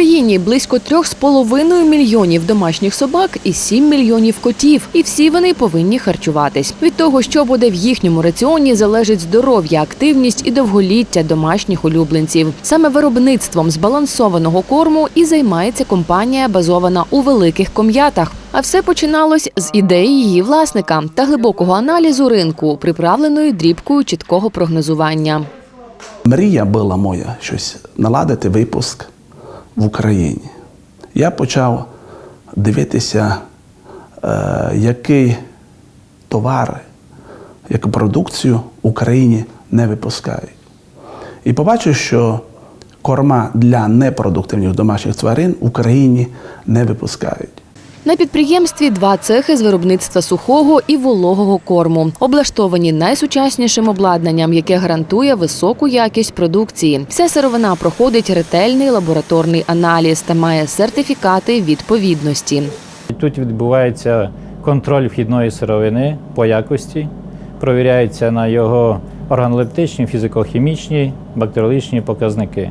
Україні близько 3,5 мільйонів домашніх собак і 7 мільйонів котів, і всі вони повинні харчуватись. Від того, що буде в їхньому раціоні, залежить здоров'я, активність і довголіття домашніх улюбленців. Саме виробництвом збалансованого корму і займається компанія, базована у великих ком'ятах. А все починалось з ідеї її власника та глибокого аналізу ринку, приправленої дрібкою чіткого прогнозування. Мрія була моя щось наладити випуск в Україні. Я почав дивитися, е, який товар, яку продукцію в Україні не випускають. І побачив, що корма для непродуктивних домашніх тварин в Україні не випускають. На підприємстві два цехи з виробництва сухого і вологого корму, облаштовані найсучаснішим обладнанням, яке гарантує високу якість продукції. Вся сировина проходить ретельний лабораторний аналіз та має сертифікати відповідності. Тут відбувається контроль вхідної сировини по якості, провіряється на його органолептичні, фізико-хімічні, бактеріологічні показники.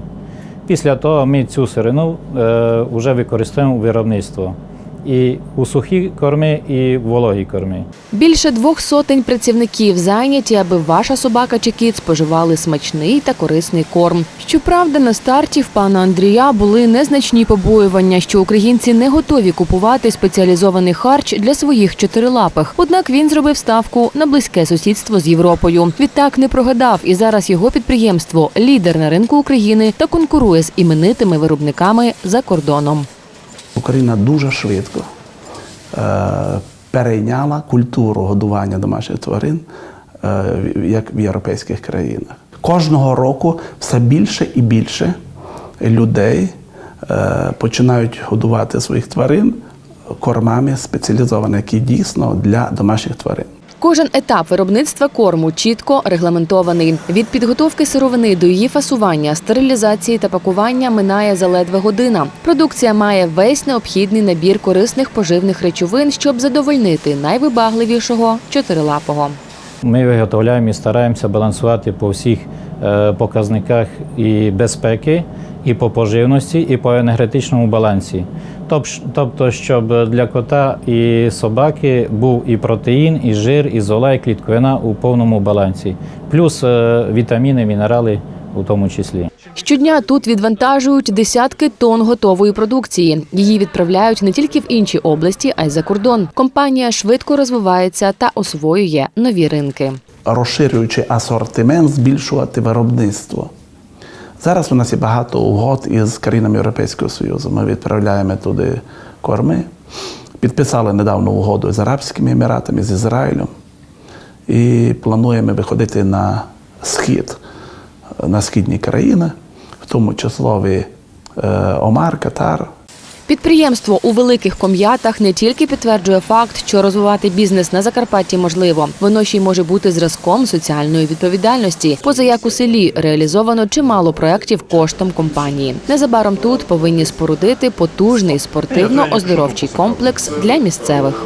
Після того ми цю сирину е, вже використовуємо у виробництво і у сухі корми, і в вологі корми. Більше двох сотень працівників зайняті, аби ваша собака чи кіт споживали смачний та корисний корм. Щоправда, на старті в пана Андрія були незначні побоювання, що українці не готові купувати спеціалізований харч для своїх чотирилапих. Однак він зробив ставку на близьке сусідство з Європою. Відтак не прогадав, і зараз його підприємство лідер на ринку України та конкурує з іменитими виробниками за кордоном. Україна дуже швидко е, перейняла культуру годування домашніх тварин, е, як в європейських країнах. Кожного року все більше і більше людей е, починають годувати своїх тварин кормами спеціалізованими, які дійсно для домашніх тварин. Кожен етап виробництва корму чітко регламентований. Від підготовки сировини до її фасування, стерилізації та пакування минає заледве година. Продукція має весь необхідний набір корисних поживних речовин, щоб задовольнити найвибагливішого чотирилапого. Ми виготовляємо і стараємося балансувати по всіх е, показниках і безпеки, і по поживності, і по енергетичному балансі. Тобто, щоб для кота і собаки був і протеїн, і жир, і зола, і клітковина у повному балансі, плюс е, вітаміни, мінерали у тому числі. Щодня тут відвантажують десятки тонн готової продукції. Її відправляють не тільки в інші області, а й за кордон. Компанія швидко розвивається та освоює нові ринки. розширюючи асортимент, збільшувати виробництво. Зараз у нас є багато угод із країнами Європейського Союзу. Ми відправляємо туди корми. Підписали недавно угоду з Арабськими Еміратами, з Ізраїлем. І плануємо виходити на схід, на східні країни, в тому числі е, Омар, Катар. Підприємство у великих ком'ятах не тільки підтверджує факт, що розвивати бізнес на Закарпатті можливо, воно ще й може бути зразком соціальної відповідальності. Поза як у селі реалізовано чимало проєктів коштом компанії. Незабаром тут повинні спорудити потужний спортивно-оздоровчий комплекс для місцевих.